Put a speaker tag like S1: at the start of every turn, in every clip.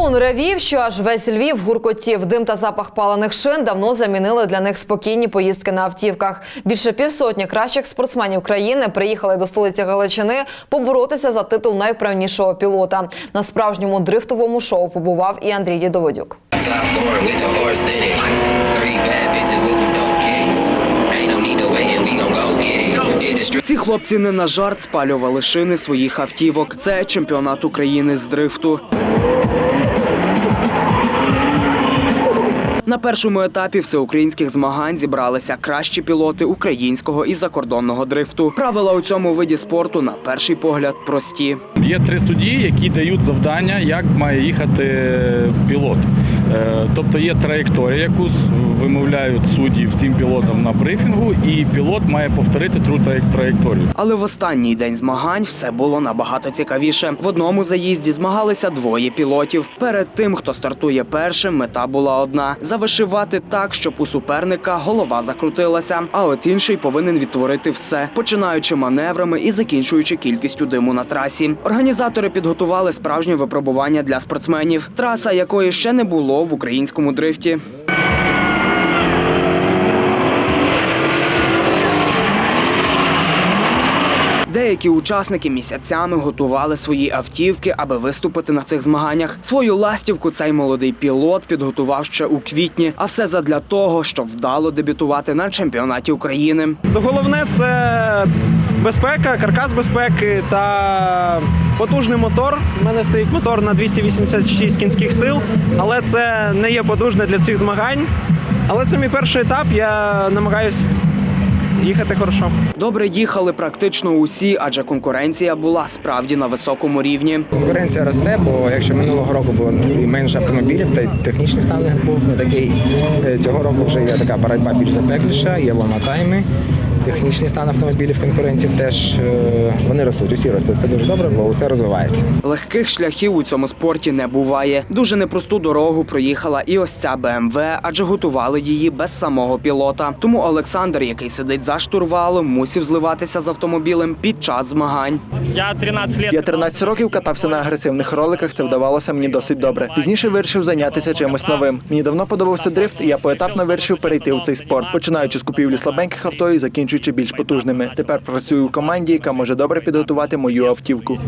S1: Двигун ревів, що аж весь Львів гуркотів. Дим та запах палених шин давно замінили для них спокійні поїздки на автівках. Більше півсотні кращих спортсменів країни приїхали до столиці Галичини поборотися за титул найвправнішого пілота. На справжньому дрифтовому шоу побував і Андрій Дідоводюк.
S2: Ці хлопці не на жарт спалювали шини своїх автівок. Це чемпіонат України з дрифту. На першому етапі всеукраїнських змагань зібралися кращі пілоти українського і закордонного дрифту. Правила у цьому виді спорту на перший погляд прості.
S3: Є три судді, які дають завдання, як має їхати пілот. Е, Тобто є траєкторія, яку вимовляють судді всім пілотам на брифінгу, і пілот має повторити тру траєк- траєкторію.
S2: Але в останній день змагань все було набагато цікавіше. В одному заїзді змагалися двоє пілотів. Перед тим, хто стартує першим, мета була одна завишивати так, щоб у суперника голова закрутилася. А от інший повинен відтворити все, починаючи маневрами і закінчуючи кількістю диму на трасі. Організатори підготували справжнє випробування для спортсменів, траса якої ще не було в українському дрифті. Деякі учасники місяцями готували свої автівки, аби виступити на цих змаганнях. Свою ластівку цей молодий пілот підготував ще у квітні, а все задля того, щоб вдало дебютувати на чемпіонаті України.
S4: Головне це безпека, каркас безпеки та потужний мотор. У мене стоїть мотор на 286 кінських сил, але це не є потужне для цих змагань. Але це мій перший етап. Я намагаюсь їхати хорошо.
S2: Добре їхали практично усі, адже конкуренція була справді на високому рівні.
S5: Конкуренція росте, бо якщо минулого року було і менше автомобілів, та й технічний стан був не такий. Е, Цього року вже є така боротьба більш запекліша, є ломотайми. Технічний стан автомобілів конкурентів теж е, вони ростуть, усі ростуть. Це дуже добре, бо усе розвивається.
S2: Легких шляхів у цьому спорті не буває. Дуже непросту дорогу проїхала і ось ця БМВ, адже готували її без самого пілота. Тому Олександр, який сидить за штурвалом, мусив зливатися з автомобілем під час змагань.
S4: Я 13 років.
S6: Я 13 років катався на агресивних роликах. Це вдавалося мені досить добре. Пізніше вирішив зайнятися чимось новим. Мені давно подобався дрифт, і я поетапно вирішив перейти у цей спорт, починаючи з купівлі слабеньких авто і закінчуючи більш потужними. Тепер працюю в команді, яка може добре підготувати мою автівку.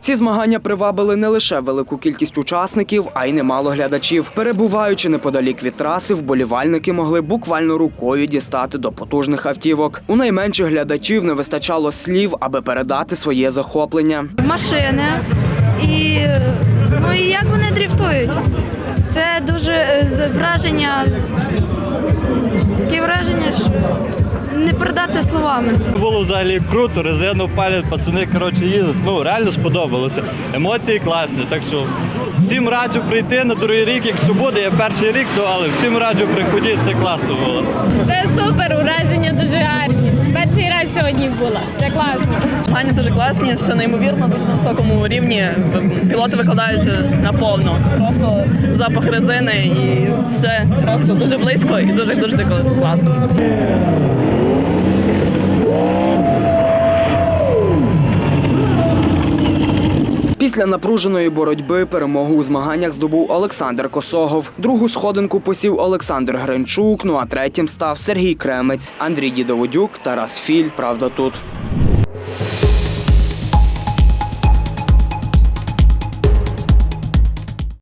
S2: Ці змагання привабили не лише велику кількість учасників, а й немало глядачів. Перебуваючи неподалік від траси, вболівальники могли буквально рукою дістати до потужних автівок. У найменших глядачів не вистачало слів, аби передати своє захоплення.
S7: машини і ну і як вони дрифтують. Це дуже е, враження. з- Таке враження, що передати словами.
S8: Було взагалі круто, резину палять, пацани коротше їздять. Ну реально сподобалося. Емоції класні. Так що всім раджу прийти на другий рік, якщо буде. Я перший рік, то але всім раджу приходіть, це класно було.
S9: Це супер, ураження дуже сьогодні була. Все класно.
S10: Змагання дуже класні, все неймовірно, дуже на високому рівні. Пілоти викладаються наповно. Просто запах резини і все просто дуже близько і дуже дуже класно.
S2: Після напруженої боротьби перемогу у змаганнях здобув Олександр Косогов. Другу сходинку посів Олександр Гринчук. Ну а третім став Сергій Кремець, Андрій Дідоводюк, Тарас Філь. Правда тут.